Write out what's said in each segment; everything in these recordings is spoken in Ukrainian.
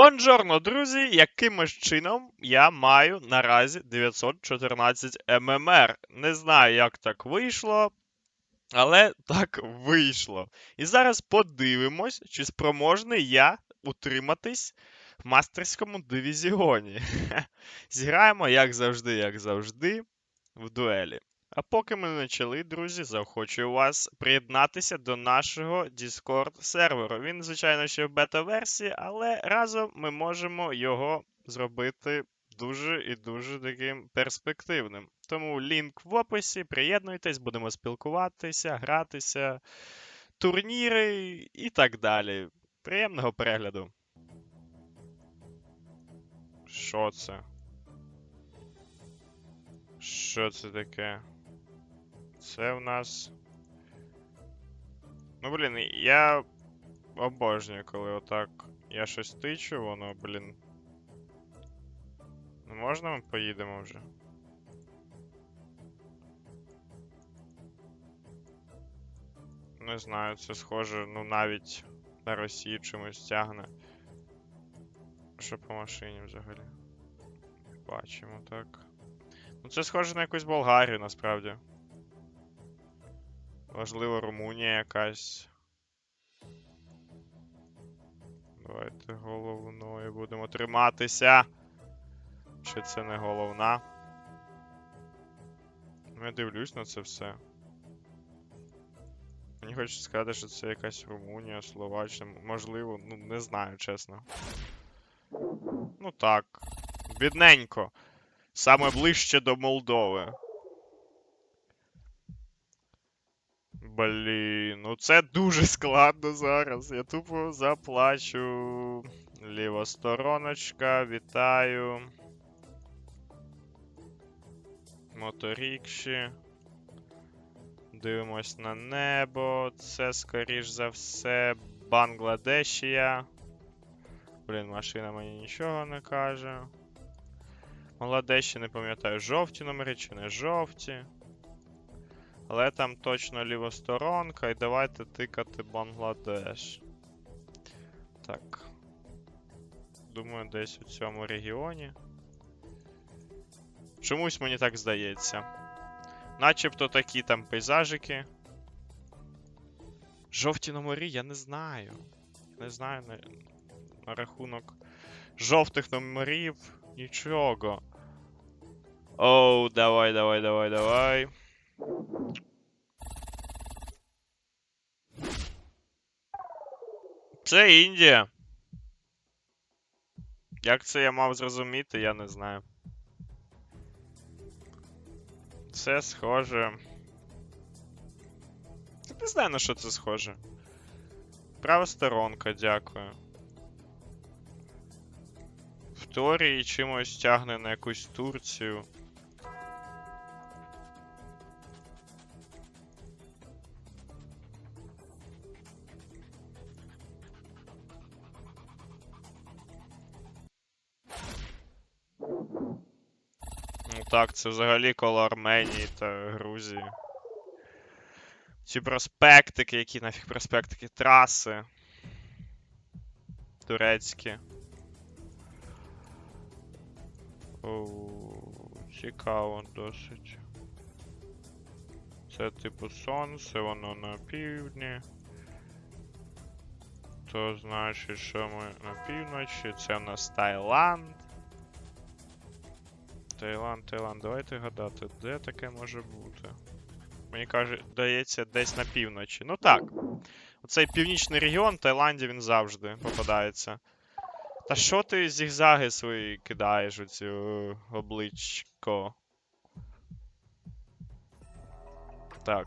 Бонжорно, друзі! Якимось чином я маю наразі 914 ММР. Не знаю, як так вийшло, але так вийшло. І зараз подивимось, чи спроможний я утриматись в мастерському дивізіоні. Зіграємо, як завжди, як завжди, в дуелі. А поки ми почали, друзі, заохочую вас приєднатися до нашого Discord серверу. Він, звичайно, ще в бета-версії, але разом ми можемо його зробити дуже і дуже таким перспективним. Тому лінк в описі, приєднуйтесь, будемо спілкуватися, гратися, турніри і так далі. Приємного перегляду. Що це? Що це таке? Це в нас. Ну, блін, я обожнюю, коли отак я щось тичу, воно, блін. Ну можна ми поїдемо вже? Не знаю, це схоже, ну навіть на Росію чимось тягне. Що по машині взагалі? Бачимо, так. Ну це схоже на якусь Болгарію, насправді. Можливо, Румунія якась. Давайте головною будемо триматися. Чи це не головна? Ну, Я дивлюсь на це все. Мені хочеться сказати, що це якась Румунія, Словаччина. Можливо, ну не знаю, чесно. Ну так. Бідненько. Саме ближче до Молдови. Блін, ну це дуже складно зараз. Я тупо заплачу. Ліва стороночка, вітаю. Моторікші. Дивимось на небо. Це, скоріш за все, Бангладешія. Блін, машина мені нічого не каже. Бангладеші, не пам'ятаю, жовті номери чи не жовті. Але там точно лівосторонка, і давайте тикати Бангладеш. Так. Думаю, десь у цьому регіоні. Чомусь мені так здається. Начебто такі там пейзажики. Жовті номери, я не знаю. Не знаю на, на рахунок жовтих номерів нічого. Оу, давай, давай, давай, давай. Це Індія. Як це я мав зрозуміти, я не знаю. Це схоже. Не знаю, на що це схоже. Права сторонка, дякую. В теорії чимось тягне на якусь Турцію. Ну так, це взагалі коло Арменії та Грузії. Ці проспектики, які нафіг проспектики, траси. Турецькі. Оу, цікаво досить. Це типу сонце, воно на півдні. То значить, що ми на півночі. Це у нас Таїланд. Таїланд, Таїланд, давайте гадати, де таке може бути. Мені каже, дається десь на півночі. Ну так. Оцей північний регіон в Таїланді він завжди попадається. Та що ти зігзаги свої кидаєш у цю е, обличко? Так.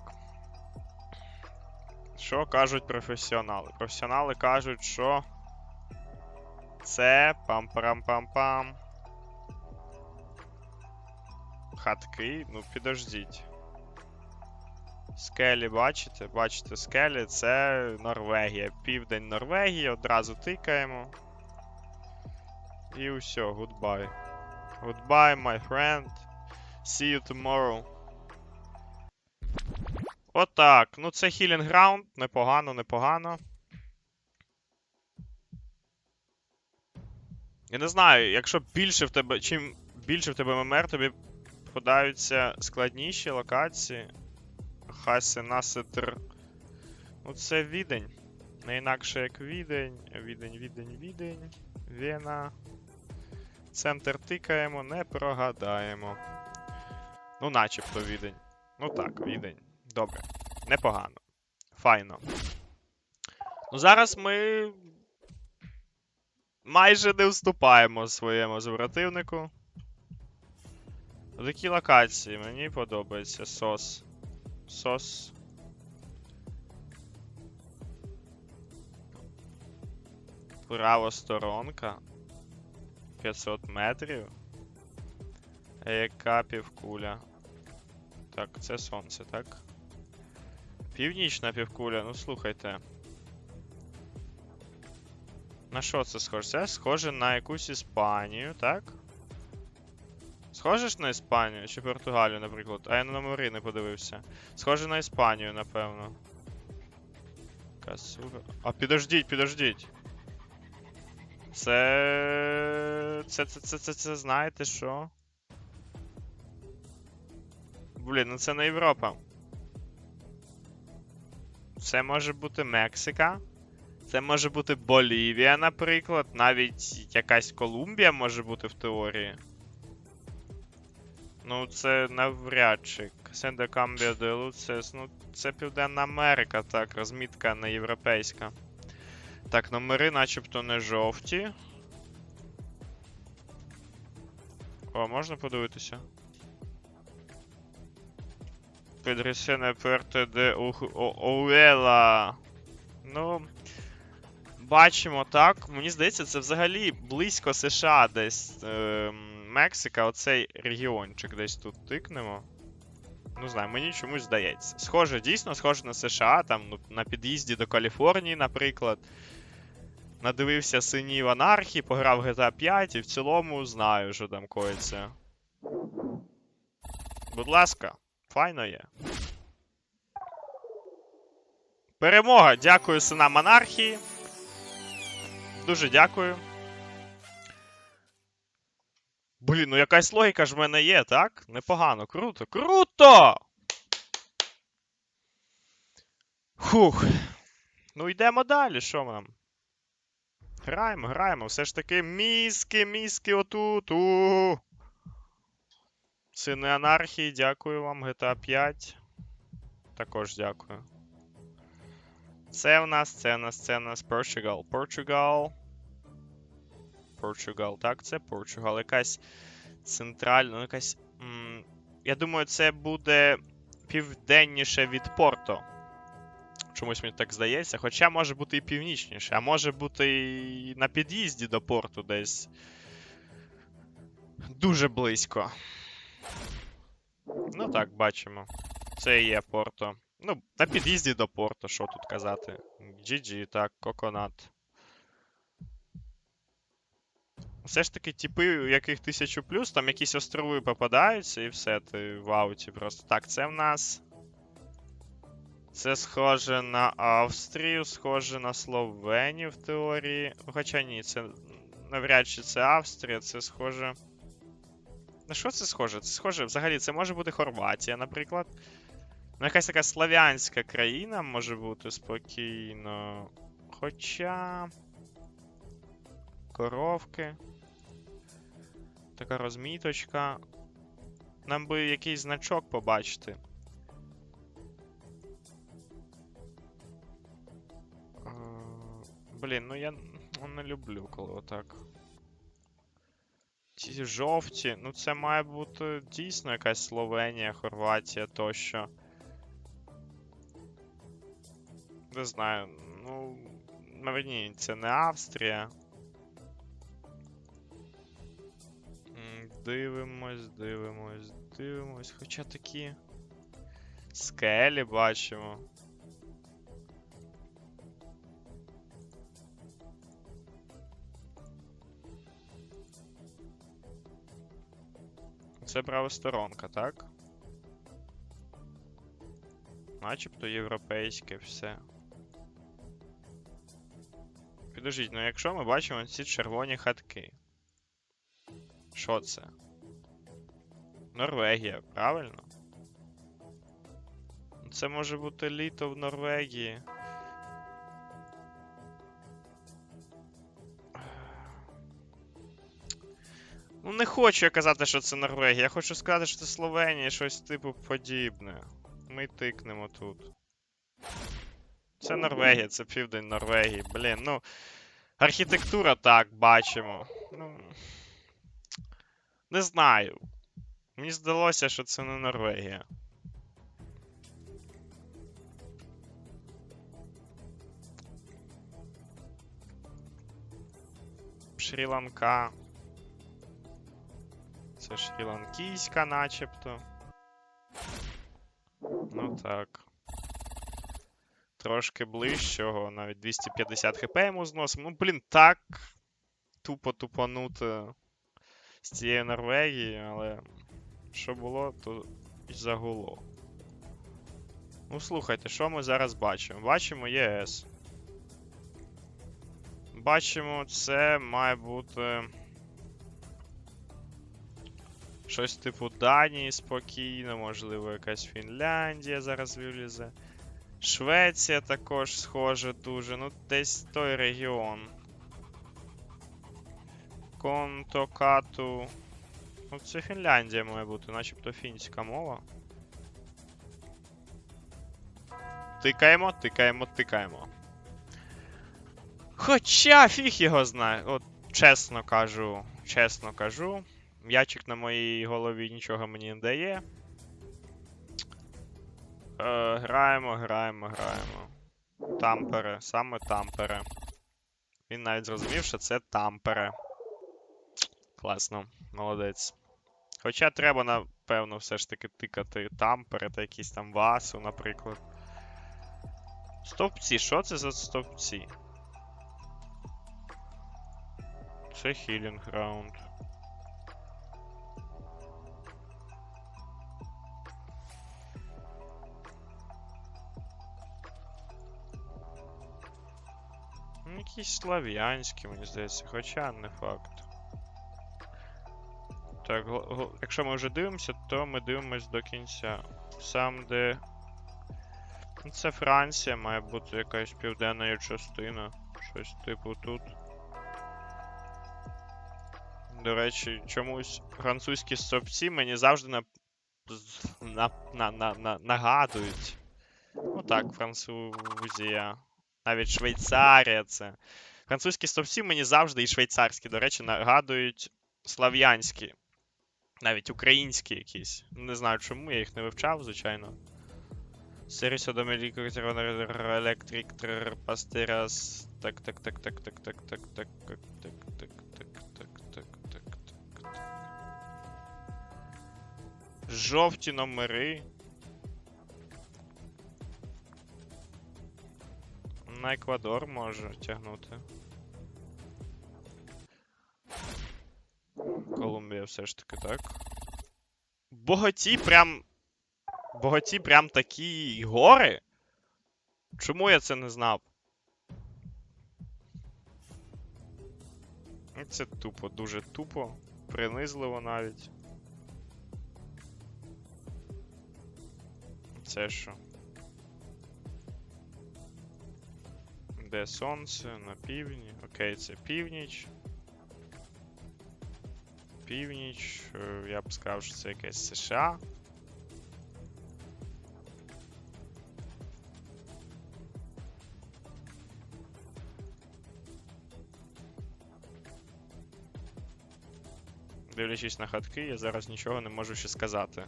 Що кажуть професіонали? Професіонали кажуть, що це пам-парам-пам-пам. Хатки, ну підождіть. Скелі, бачите? Бачите, скелі це Норвегія. Південь Норвегії, одразу тикаємо. І все, goodbye. Goodbye, my friend. See you tomorrow. Отак. Ну це Healing Ground. Непогано, непогано. Я не знаю, якщо більше в тебе. Чим більше в тебе ММР, тобі подаються складніші локації. Хаси, наситр. Ну це відень. Не інакше як відень. Відень, відень, відень. Вена. Центр тикаємо, не прогадаємо. Ну, начебто відень. Ну так, відень. Добре. Непогано. Файно. Ну, зараз ми майже не вступаємо своєму супротивнику. Такі локації мені подобається. Сос. Сос. Правосторонка. 500 метрів. Яка півкуля? Так, це сонце, так? Північна півкуля, ну слухайте. На що це схоже? Це схоже на якусь Іспанію, так? Схоже ж на Іспанію чи Португалію, наприклад. А я на номери не подивився. Схоже на Іспанію, напевно. Касура. А підождіть, підождіть. Це. Це, це, це, це, це знаєте що? Блін, ну це не Європа. Це може бути Мексика. Це може бути Болівія, наприклад. Навіть якась Колумбія може бути в теорії. Ну, це навряд чи. Сенде Камбія де. Ну, це Південна Америка, так, розмітка не європейська. Так, номери начебто не жовті. О, можна подивитися? Підресене Перте де Оуела. Ну. Бачимо, так. Мені здається, це взагалі близько США десь. Е, Мексика, оцей регіончик десь тут тикнемо. Ну знаю, мені чомусь здається. Схоже, дійсно, схоже на США, там ну, на під'їзді до Каліфорнії, наприклад. Надивився синів анархії, пограв GTA 5 і в цілому знаю, що там коїться. Будь ласка, файно є. Перемога! Дякую синам анархії. Дуже дякую. Блін, ну якась логіка ж в мене є, так? Непогано, круто, круто! Фух. Ну йдемо далі, що нам? Граємо, граємо. Все ж таки мізки, мізки отут. у Сини анархії, дякую вам. GTA 5. Також дякую. Це в нас, це в нас, це в нас Portugal. Portugal. Portugal. Так, це Portugal. Якась центральна, ну якась. М я думаю, це буде південніше від Порто. Чомусь мені так здається. Хоча може бути і північніше, а може бути і на під'їзді до порту десь. Дуже близько. Ну так, бачимо. Це і є Порто. Ну, на під'їзді до порту, що тут казати. GG, так, Коконат. Все ж таки, типи, у яких 1000 плюс, там якісь острови попадаються і все, ти в ауті просто. Так, це в нас. Це схоже на Австрію, схоже на Словенію в теорії. Ну, Хоча ні, це навряд чи це Австрія, це схоже. На що це схоже? Це схоже, взагалі, це може бути Хорватія, наприклад. Ну, якась така славянська країна може бути спокійно. Хоча. Коровки. Така розміточка. Нам би якийсь значок побачити. Е, Блін, ну я не люблю, коли отак. Ці жовті, ну це має бути дійсно якась Словенія, Хорватія тощо. Не знаю, ну. Мені це не Австрія. Дивимось, дивимось, дивимось. Хоча такі. Скелі бачимо. Це правосторонка, так? Начебто європейське все. Підождіть, ну якщо ми бачимо ці червоні хатки. Що це? Норвегія, правильно? Це може бути літо в Норвегії. Ну, не хочу я казати, що це Норвегія. Я хочу сказати, що це Словенія, щось типу подібне. Ми тикнемо тут. Це Норвегія, це південь Норвегії. Блін, ну. Архітектура так, бачимо. Ну. Не знаю. Мені здалося, що це не Норвегія. Шрі-Ланка. Це шрі-ланкійська начебто. Ну так. Трошки ближчого, навіть 250 хп йому зносимо. Ну, блін, так. Тупо тупанути з цієї Норвегії, але що було, то і загуло. Ну, слухайте, що ми зараз бачимо? Бачимо ЄС. Бачимо, це має бути. Щось типу Данії спокійно, можливо, якась Фінляндія зараз вилізе. Швеція також схоже дуже. Ну, десь той регіон. Контокату. Ну, це Фінляндія має бути, начебто фінська мова. Тикаємо, тикаємо, тикаємо. Хоча фіг його знає. От чесно кажу, чесно кажу. М'ячик на моїй голові нічого мені не дає. Е, граємо, граємо, граємо. Тампере, саме тампере. Він навіть зрозумів, що це тампере. Класно, молодець. Хоча треба, напевно, все ж таки тикати тампере та якісь там васу, наприклад. Стовпці, що це за стовпці? Це хілінг раунд. Ну, якісь слав'янські, мені здається, хоча не факт. Так, якщо ми вже дивимося, то ми дивимось до кінця. Сам де. Ну, Це Франція, має бути якась південна частина. Щось типу тут. До речі, чомусь французькі стовпці мені завжди на... на... На... На... На... нагадують. Ну так, Французія. Навіть Швейцарія це. Французькі стовпці мені завжди і швейцарські, до речі, нагадують слав'янські. Навіть українські якісь. Не знаю чому, я їх не вивчав, звичайно. Серіс електрик пастерас. Так, так, так, так, так, так, так, так, так, так, так, так, так, так, так, так. Жовті номери. На Еквадор може тягнути. Все ж таки, так. Боготі прям. Боготі прям такі гори? Чому я це не знав? Ну, Це тупо, дуже тупо, принизливо навіть. Це що? Де сонце? На півдні. Окей, це північ. Північ. е, Я б сказав, що це якесь США. Дивлячись на хатки, я зараз нічого не можу ще сказати.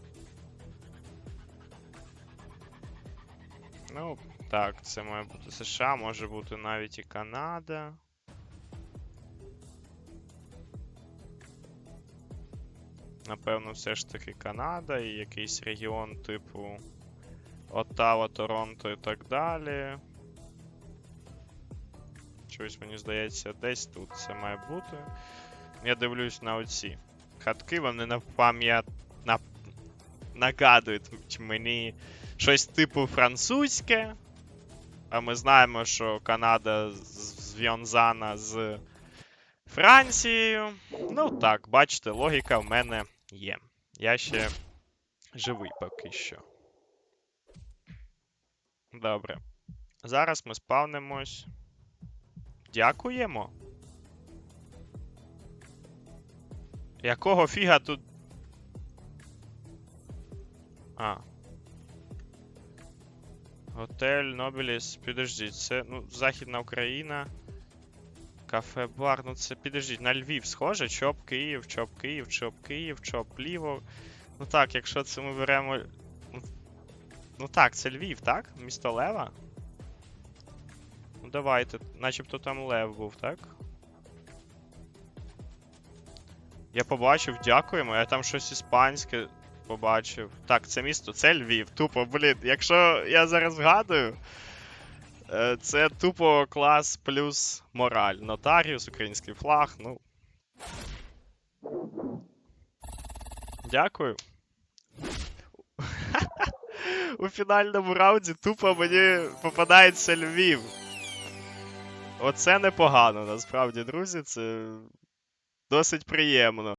Ну, так, це має бути США, може бути навіть і Канада. Напевно, все ж таки Канада і якийсь регіон типу Оттава, Торонто і так далі. Щось мені здається, десь тут це має бути. Я дивлюсь на оці хатки, вони на пам'ять на... нагадують мені щось типу французьке. А ми знаємо, що Канада зв'язана з Францією. Ну так, бачите, логіка в мене є. Я ще живий поки що. Добре. Зараз ми спавнимось. Дякуємо. Якого фіга тут. А. Готель Нобеліс. Підождіть, це ну, Західна Україна. Кафе бар. Ну це підождіть, на Львів схоже. Чоп Київ, Чоп Київ, Чоп Київ, Чоп Ліво. Ну так, якщо це ми беремо. ну, Ну так, це Львів, так? Місто Лева? Ну давайте, начебто там Лев був, так? Я побачив, дякуємо. Я там щось іспанське побачив. Так, це місто, це Львів. Тупо, блін, якщо я зараз згадую, це тупо клас плюс мораль. Нотаріус, український флаг, ну. Дякую. У фінальному раунді тупо мені попадається Львів. Оце непогано, насправді, друзі. Це досить приємно.